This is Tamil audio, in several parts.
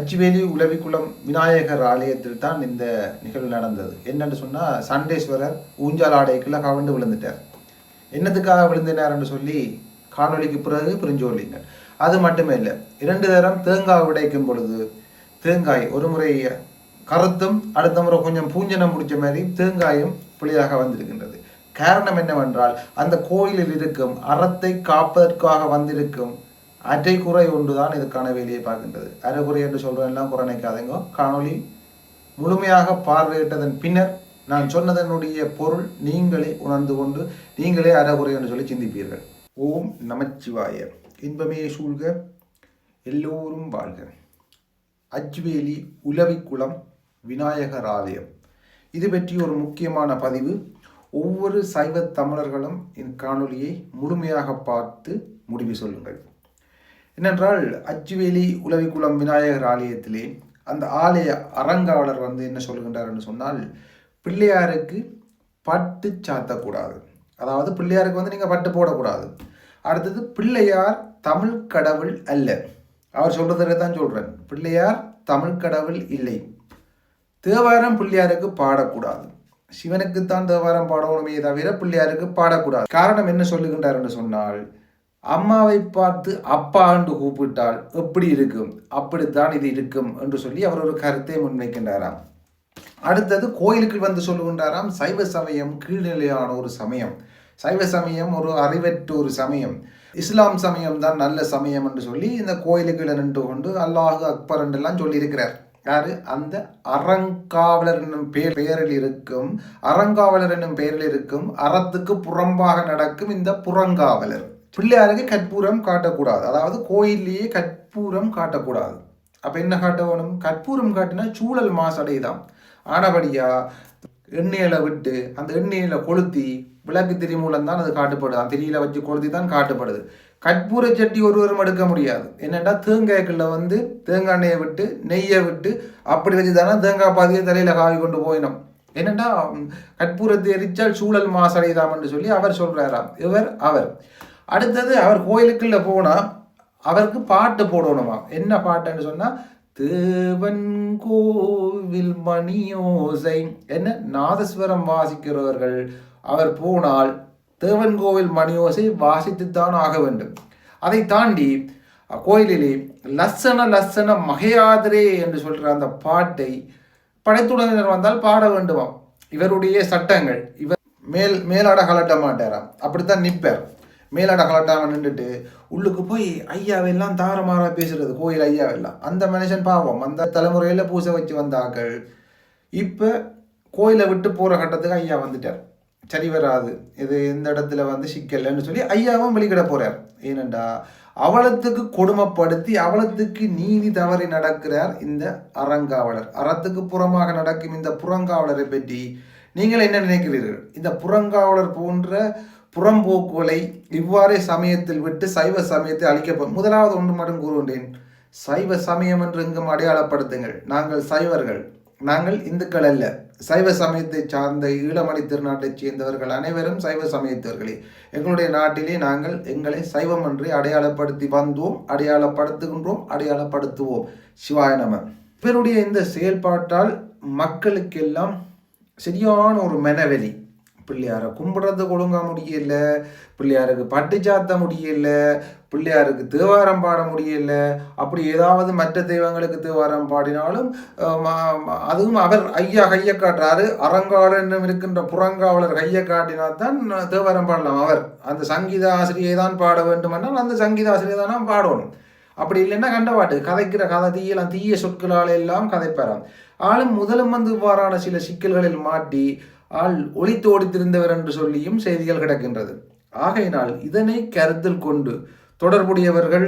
அச்சுவேலி உலவிக்குளம் விநாயகர் ஆலயத்தில் தான் இந்த நிகழ்வு நடந்தது. என்னன்னு சொன்னால் சண்டேஸ்வரர் ஊஞ்சால் ஆடைக்குள்ள கவண்டு விழுந்துட்டார். என்னத்துக்காக விழுந்தினார்னு சொல்லி காணொளிக்கு பிறகு புரிஞ்சோலிங்க அது மட்டுமே இல்லை இரண்டு தரம் தேங்காய் உடைக்கும் பொழுது தேங்காய் ஒரு முறை கருத்தும் அடுத்த முறை கொஞ்சம் பூஞ்சனம் முடிச்ச மாதிரி தேங்காயும் புளியாக வந்திருக்கின்றது. காரணம் என்னவென்றால் அந்த கோயிலில் இருக்கும் அறத்தை காப்பதற்காக வந்திருக்கும் அரை குறை ஒன்றுதான் இதுக்கான வேலையை பார்க்கின்றது. அரைக்குறை என்று சொல்றேன் எல்லாம் குறை நினைக்காதீங்க காணொளி முழுமையாக பார்வையிட்டதன் பின்னர் நான் சொன்னதனுடைய பொருள் நீங்களே உணர்ந்து கொண்டு நீங்களே அறகுறை என்று சொல்லி சிந்திப்பீர்கள். ஓம் நமச்சிவாய. இன்பமே சூழ்க எல்லோரும் வாழ்க. அஜ்வேலி உலவிக்குளம் விநாயகர் ஆலயம் இது பற்றி ஒரு முக்கியமான பதிவு. ஒவ்வொரு சைவ தமிழர்களும் இக்காணொலியை முழுமையாக பார்த்து முடிவு சொல்லுங்கள். என்னென்றால் அச்சுவேலி உலவிக்குளம் விநாயகர் ஆலயத்திலே அந்த ஆலய அறங்காவலர் வந்து என்ன சொல்கின்றார் என்று சொன்னால் பிள்ளையாருக்கு பட்டு சாத்தக்கூடாது. அதாவது பிள்ளையாருக்கு வந்து நீங்கள் பட்டு போடக்கூடாது. அடுத்தது பிள்ளையார் தமிழ் கடவுள் அல்ல. அவர் சொல்றதை தான் சொல்கிறேன் பிள்ளையார் தமிழ் கடவுள் இல்லை. தேவாரம் பிள்ளையாருக்கு பாடக்கூடாது. சிவனுக்குத்தான் தேவாரம் பாடணுமே தவிர பிள்ளையாருக்கு பாடக்கூடாது. காரணம் என்ன சொல்லுகின்றார் என்று சொன்னால் அம்மாவை பார்த்து அப்பா என்று கூப்பிட்டால் எப்படி இருக்கும்? அப்படித்தான் இது இருக்கும் என்று சொல்லி அவர் ஒரு கருத்தை முன்வைக்கின்றாராம். அடுத்தது கோயிலுக்கு வந்து சொல்லுகின்றாராம் சைவ சமயம் கீழ்நிலையான ஒரு சமயம். சைவ சமயம் ஒரு அறிவற்ற ஒரு சமயம். இஸ்லாம் சமயம் தான் நல்ல சமயம் என்று சொல்லி இந்த கோயிலுக்குள்ள நின்று கொண்டு அல்லாஹு அக்பர் என்றெல்லாம் சொல்லியிருக்கிறார். யாரு? அந்த அறங்காவலர் என்னும் பெயர் பெயரில் இருக்கும் அறங்காவலர் என்னும் பெயரில் இருக்கும் அறத்துக்கு புறம்பாக நடக்கும் இந்த புறங்காவலர். பிள்ளையாருக்கு கற்பூரம் காட்டக்கூடாது. அதாவது கோயிலேயே கற்பூரம் காட்டக்கூடாது. அப்ப என்ன காட்ட வேணும்? கற்பூரம் காட்டினா சூழல் மாசடைதான். ஆனபடியா எண்ணெயில விட்டு அந்த எண்ணெயில கொளுத்தி விளக்கு திரி மூலம் தான் அது காட்டுப்படுது. அந்த திரியில வச்சு கொளுத்தி தான் காட்டுப்படுது. கற்பூர சட்டி ஒருவரும் எடுக்க முடியாது. என்னென்னா தேங்காய்க்குள்ள வந்து தேங்காய் எண்ணெயை விட்டு நெய்யை விட்டு அப்படி வச்சு தானே தேங்காய் பாதியை தலையில காவி கொண்டு போயினோம். என்னென்னா கற்பூரத்தை எரிச்சால் சூழல் மாசடைதாம் என்று சொல்லி அவர் சொல்றாராம். இவர் அவர். அடுத்தது அவர் கோயிலுக்குள்ளே போனால் அவருக்கு பாட்டு போடணுமா? என்ன பாட்டுன்னு சொன்னால் தேவன் கோவில் மணியோசை என்ன? நாதஸ்வரம் வாசிக்கிறவர்கள் அவர் போனால் தேவன் கோவில் மணியோசை வாசித்துத்தான் ஆக வேண்டும். அதை தாண்டி கோயிலிலே லஸ்ஸன லசன மகையாதரே என்று சொல்கிற அந்த பாட்டை படைத்துடனர் வந்தால் பாட வேண்டுமாம். இவருடைய சட்டங்கள் இவர் மேல் மேலாட கலட்ட மாட்டாராம். அப்படித்தான் நிற்பார். மேலாட கலட்டாம நின்றுட்டு உள்ளுக்கு போய் ஐயாவெல்லாம் தாரமாறா பேசுறது கோயில் ஐயாவெல்லாம். அந்த மனுஷன் பாவம். அந்த தலைமுறையில் பூசை வச்சு வந்தாக்கள் இப்போ கோயிலை விட்டு போகிற கட்டத்துக்கு ஐயா வந்துட்டார். சரி வராது. இது எந்த இடத்துல வந்து சிக்கலன்னு சொல்லி ஐயாவும் வெளிக்கிட போகிறார் ஏனண்டா அவலத்துக்கு கொடுமைப்படுத்தி அவலத்துக்கு நீதி தவறி நடக்கிறார் இந்த அறங்காவலர். அறத்துக்கு புறமாக நடக்கும் இந்த புறங்காவலரை பற்றி நீங்கள் என்ன நினைக்கிறீர்கள்? இந்த புறங்காவலர் போன்ற புறம்போக்குகளை இவ்வாறே சமயத்தில் விட்டு சைவ சமயத்தை அழிக்கப்படும் முதலாவது ஒன்று மட்டும் கூறுகின்றேன். சைவ சமயம் என்று எங்கும் அடையாளப்படுத்துங்கள். நாங்கள் சைவர்கள். நாங்கள் இந்துக்கள் அல்ல. சைவ சமயத்தை சார்ந்த ஈழமணி திருநாட்டைச் சேர்ந்தவர்கள் அனைவரும் சைவ சமயத்தவர்களே. எங்களுடைய நாட்டிலே நாங்கள் எங்களை சைவம் என்று அடையாளப்படுத்தி வந்தோம் அடையாளப்படுத்துகின்றோம் அடையாளப்படுத்துவோம். சிவாய நம. இவருடைய இந்த செயல்பாட்டால் மக்களுக்கெல்லாம் சரியான ஒரு மெனவெளி. பிள்ளையாரை கும்பிட்றது ஒழுங்காக முடியல பிள்ளையாருக்கு பட்டு சாத்த முடியல பிள்ளையாருக்கு தேவாரம் பாட முடியல அப்படி ஏதாவது மற்ற தெய்வங்களுக்கு தேவாரம் பாடினாலும் அதுவும் அவர் ஐயா கையை காட்டுறாரு. அறங்காவலர் இருக்கின்ற புறங்காவலர் கையை காட்டினா தான் தேவாரம் பாடலாம் அவர். அந்த சங்கீத ஆசிரியை தான் பாட வேண்டுமென்றால் அந்த சங்கீத ஆசிரியை தானே பாடணும். அப்படி இல்லைன்னா கண்டபாட்டு கதைக்கிற கதை தீயலாம் தீய சொற்களால் எல்லாம் கதைப்பெறாம் ஆளும் முதலும் வந்து இவ்வாறான சில சிக்கல்களில் மாட்டி ஆள் ஒளித்தோடி திருந்தவர் என்று சொல்லியும் செய்திகள் கிடக்கின்றது. ஆகையினால் இதனை கருத்தில் கொண்டு தொடர்புடையவர்கள்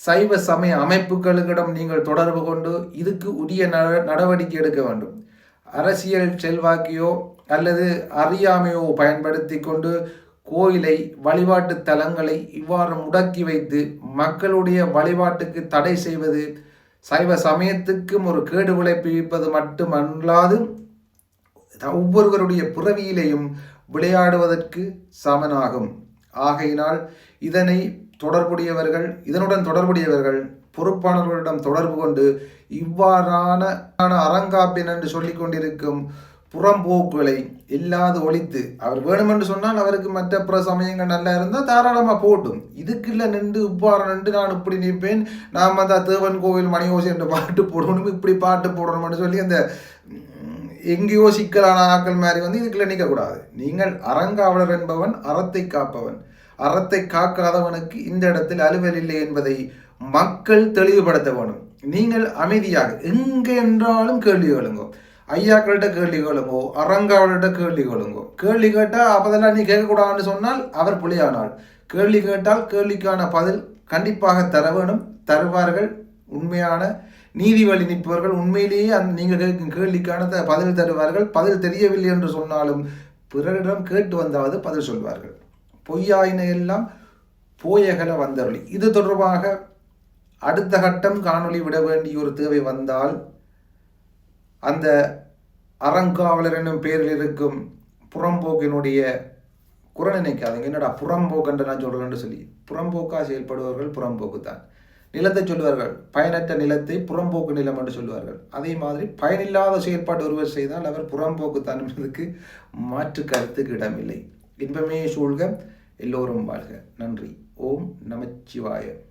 சைவ சமய அமைப்புகளுக்கிடம் நீங்கள் தொடர்பு கொண்டு இதுக்கு உரிய நடவடிக்கை எடுக்க வேண்டும். அரசியல் செல்வாக்கியோ அல்லது அறியாமையோ பயன்படுத்தி கொண்டு கோயிலை வழிபாட்டு தலங்களை இவ்வாறு முடக்கி வைத்து மக்களுடைய வழிபாட்டுக்கு தடை செய்வது சைவ சமயத்துக்கும் ஒரு கேடு விளைவிப்பது மட்டுமல்லாது ஒவ்வொருவருடைய புறவியிலையும் விளையாடுவதற்கு சமனாகும். ஆகையினால் இதனை தொடர்புடையவர்கள் இதனுடன் தொடர்புடையவர்கள் பொறுப்பானவர்களிடம் தொடர்பு கொண்டு இவ்வாறான அறங்காப்பின் என்று சொல்லிக் கொண்டிருக்கும் புறம்போக்குகளை இல்லாது ஒழித்து அவர் வேணுமென்று சொன்னால் அவருக்கு மற்ற பிற சமயங்கள் நல்லா இருந்தால் தாராளமாக போட்டும். இதுக்குள்ள நின்று இவ்வாறு நின்று நான் இப்படி நிற்பேன் நாம் அந்த தேவன் கோவில் மணியோசி என்று பாட்டு போடணும் இப்படி பாட்டு போடணும்னு சொல்லி அந்த எங்கேயோ சிக்கலான ஆக்கள் மாதிரி வந்து இதுக்குள்ள நிற்கக்கூடாது நீங்கள் அறங்காவலர் என்பவன் அறத்தை காப்பவன். அறத்தை காக்காதவனுக்கு இந்த இடத்தில் அலுவல் இல்லை என்பதை மக்கள் தெளிவுபடுத்த வேணும் நீங்கள் அமைதியாக எங்கே என்றாலும் கேள்வி கேளுங்கோ. ஐயாக்கள்கிட்ட கேள்வி கேளுங்கோ அறங்காவலர்கிட்ட கேள்வி கேளுங்கோ. கேள்வி கேட்டால் அப்பதெல்லாம் நீ கேட்கக்கூடாதுன்னு சொன்னால் அவர் புலியானாள் கேள்வி கேட்டால் கேள்விக்கான பதில் கண்டிப்பாக தர வேணும் தருவார்கள் உண்மையான நீதி வழி நிற்பவர்கள் உண்மையிலேயே அந்த நீங்கள் கேட்கும் கேள்விக்கான த- பதில் தருவார்கள். பதில் தெரியவில்லை என்று சொன்னாலும் பிறரிடம் கேட்டு வந்தாவது பதில் சொல்வார்கள். பொய்யாயின எல்லாம் போயகல வந்தருளி. இது தொடர்பாக அடுத்த கட்டம் காணொளி விட வேண்டிய ஒரு தேவை வந்தால் அந்த அறங்காவலர் என்னும் பெயரில் இருக்கும் புறம்போக்கினுடைய குறை நினைக்காதுங்க. என்னடா புறம்போக்கன்று நான் சொல்கிறேன்னு சொல்லி. புறம்போக்காக செயல்படுபவர்கள் புறம்போக்கு தான் நிலத்தை சொல்வார்கள் பயனற்ற நிலத்தை புறம்போக்கு நிலம் என்று சொல்வார்கள் அதே மாதிரி பயனில்லாத செயற்பாடு ஒருவர் செய்தால் அவர் புறம்போக்கு தான் என்பதற்கு மாற்று கருத்துக்கு இடமில்லை. இன்பமே சூழ்க எல்லோரும் வாழ்க. நன்றி. ஓம் நமச்சிவாயம்.